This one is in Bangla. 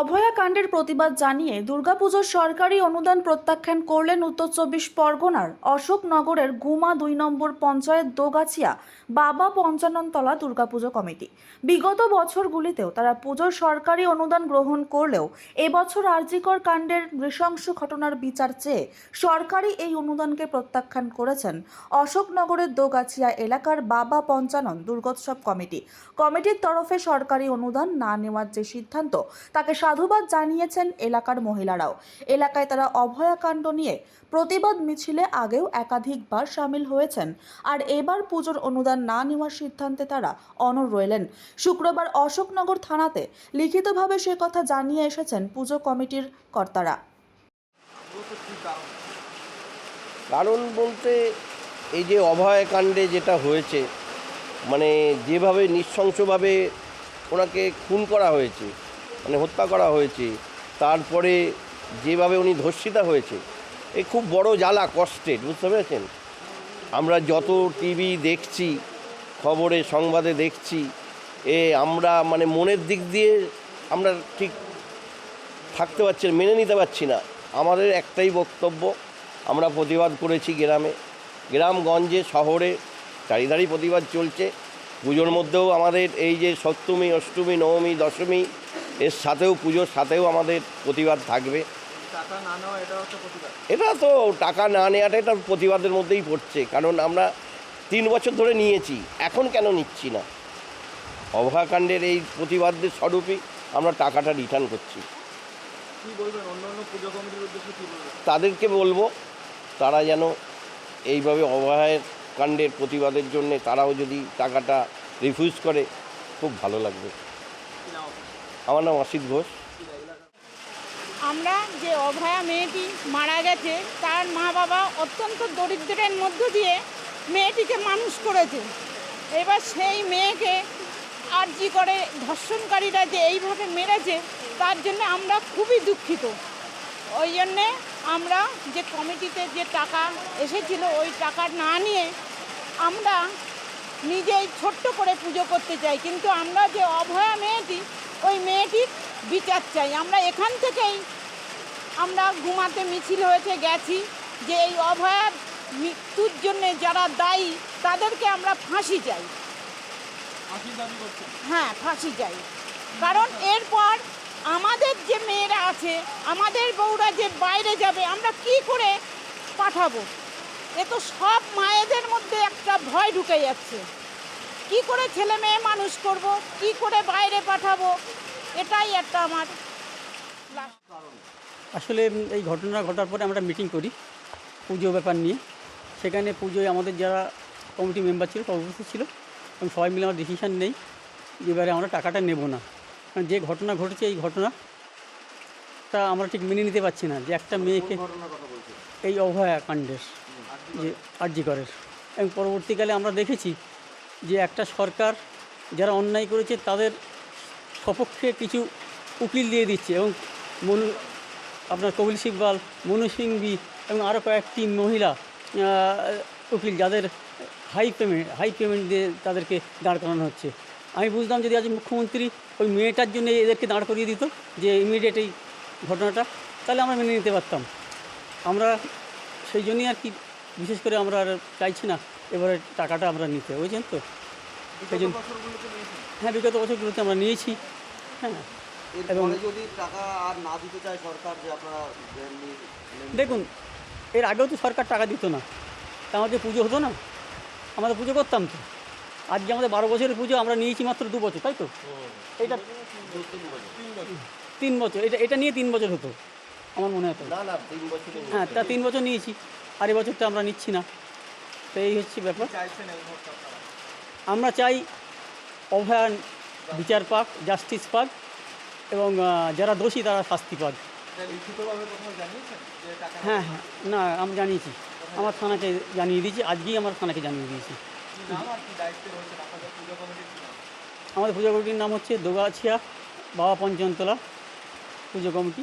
অভয়াকাণ্ডের প্রতিবাদ জানিয়ে দুর্গাপুজোর সরকারি অনুদান প্রত্যাখ্যান করলেন উত্তর চব্বিশ পরগনার অশোকনগরের গুমা দুই নম্বর পঞ্চায়েত দোগাছিয়া বাবা পঞ্চাননতলা দুর্গাপুজো কমিটি। বিগত বছরগুলিতেও তারা পুজোর সরকারি অনুদান গ্রহণ করলেও এবছর আরজিকর কাণ্ডের নৃশংস ঘটনার বিচার চেয়ে সরকারি এই অনুদানকে প্রত্যাখ্যান করেছেন অশোকনগরের দোগাছিয়া এলাকার বাবা পঞ্চানন দুর্গোৎসব কমিটি। কমিটির তরফে সরকারি অনুদান না নেওয়ার যে সিদ্ধান্ত, তাকে সাধুবাদ জানিয়েছেন এলাকার মহিলারাও। এলাকায় তারা অভয়াকাণ্ড নিয়ে প্রতিবাদ মিছিলে আগেও একাধিকবার সামিল হয়েছেন। আর এবার পুজোর অনুদান না নেওয়ার সিদ্ধান্তে তারা অনড় রইলেন। শুক্রবার অশোকনগর থানাতে লিখিতভাবে সে কথা জানিয়ে এসেছেন পুজো কমিটির কর্তারা। কারণ বলতে এই যে অভয়কাণ্ডে যেটা হয়েছে মানে যেভাবে নৃশংসভাবে ওনাকে খুন করা হয়েছে মানে হত্যা করা হয়েছে। তারপরে যেভাবে উনি ধর্ষিতা হয়েছে, এ খুব বড় জ্বালা কষ্টের বুঝতে পেরেছেন? আমরা যত টিভি দেখছি, খবরে, সংবাদে দেখছি, এ আমরা মানে মনের দিক দিয়ে আমরা ঠিক থাকতে পারছি মেনে নিতে পারছি না। আমাদের একটাই বক্তব্য, আমরা প্রতিবাদ করেছি গ্রামে। গ্রামগঞ্জে, শহরে চারিধারেই প্রতিবাদ চলছে। পুজোর মধ্যেও আমাদের এই যে সপ্তমী, অষ্টমী, নবমী, দশমী এর সাথেও পুজোর সাথেও আমাদের প্রতিবাদ থাকবে। টাকা না নেওয়া এটা হচ্ছে প্রতিবাদ? এটা তো টাকা না নেওয়াটা এটা প্রতিবাদের মধ্যেই পড়ছে কারণ আমরা তিন বছর ধরে নিয়েছি এখন কেন নিচ্ছি না? অভয়াকাণ্ডের এই প্রতিবাদের স্বরূপই আমরা টাকাটা রিটার্ন করছি। তাদেরকে বলব তারা যেন এইভাবে অভয়ের কাণ্ডের প্রতিবাদের জন্য তারাও যদি টাকাটা রিফিউজ করে খুব ভালো লাগবে? আমার নাম অসিত ঘোষ। আমরা যে অভয়া মেয়েটি মারা গেছে, তার মা বাবা অত্যন্ত দরিদ্রের মধ্য দিয়ে মেয়েটিকে মানুষ করেছে। এবার সেই মেয়েকে আর্জি করে ধর্ষণকারীরা যে এইভাবে মেরেছে, তার জন্য আমরা খুবই দুঃখিত। ওই জন্যে আমরা যে কমিটিতে যে টাকা এসেছিল, ওই টাকা না নিয়ে আমরা নিজেই ছোট্ট করে পুজো করতে চাই। কিন্তু আমরা যে অভয়া মেয়েটি ওই মেয়েটির বিচার চাই। আমরা এখান থেকেই আমরা ঘুমাতে মিছিল হয়েছে গেছি যে এই অভয়ার মৃত্যুর জন্যে যারা দায়ী তাদেরকে আমরা ফাঁসি চাই। হ্যাঁ ফাঁসি চাই। কারণ এরপর আমাদের যে মেয়েরা আছে আমাদের বউরা যে বাইরে যাবে আমরা কি করে পাঠাবো? এ তো সব মায়েদের মধ্যে একটা ভয় ঢুকে যাচ্ছে। কি করে ছেলে মেয়ে মানুষ করব? কি করে বাইরে পাঠাবো? এটাই একটা আমার আসলে এই ঘটনা ঘটার পরে আমরা মিটিং করি পুজো ব্যাপার নিয়ে। সেখানে পুজোয় আমাদের যারা কমিটি মেম্বার ছিল সব উপস্থিত ছিল। এবং সবাই মিলে আমার ডিসিশান নেই যে এবারে আমরা টাকাটা নেব না। কারণ যে ঘটনা ঘটেছে এই ঘটনা তা আমরা ঠিক মেনে নিতে পারছি না যে একটা মেয়েকে এই অভয়া কাণ্ডের। যে আর্যিকরের এবং পরবর্তীকালে আমরা দেখেছি যে একটা সরকার যারা অন্যায় করেছে তাদের সপক্ষে কিছু উকিল দিয়ে দিচ্ছে এবং মনু, আপনার কপিল সিব্বাল, মনু সিংভি এবং আরও কয়েকটি মহিলা উকিল যাদের হাই পেমেন্ট হাই পেমেন্ট দিয়ে তাদেরকে দাঁড় করানো হচ্ছে। আমি বুঝলাম যদি আজ মুখ্যমন্ত্রী ওই মেয়েটার জন্য এদেরকে দাঁড় করিয়ে দিত যে ইমিডিয়েট এই ঘটনাটা, তাহলে আমরা মেনে নিতে পারতাম। আমরা সেই জন্যই আর কি বিশেষ করে আমরা আর চাইছি না এবারে টাকাটা আমরা নিতে বুঝছেন তো? সেই জন্য হ্যাঁ বিগত বছরগুলোতে আমরা নিয়েছি হ্যাঁ। এবং- যদি টাকা আর না দিতে চায় সরকার যে আপনারা দেখুন এর আগেও তো সরকার টাকা দিত না। তা আমাদের পুজো হতো না। আমরা পুজো করতাম তো। আজকে আমাদের বারো বছরের পুজো আমরা নিয়েছি মাত্র দু বছর তাই তো? এটা তিন বছর। এটা এটা নিয়ে তিন বছর হতো আমার মনে হতো না না তিন বছরে হ্যাঁ তা তিন বছর নিয়েছি। আর এই বছরটা আমরা নিচ্ছি না। তো এই হচ্ছে ব্যাপার। আমরা চাই অভয়ান বিচার পাক জাস্টিস পাক এবং যারা দোষী তারা শাস্তি পাক। হ্যাঁ হ্যাঁ। না আমি জানিয়েছি। আমার থানাকে জানিয়ে দিয়েছি। আজকেই আমার থানাকে জানিয়ে দিয়েছি। আমাদের পুজো কমিটির নাম হচ্ছে দোগাছিয়া বাবা পঞ্চমতলা পুজো কমিটি।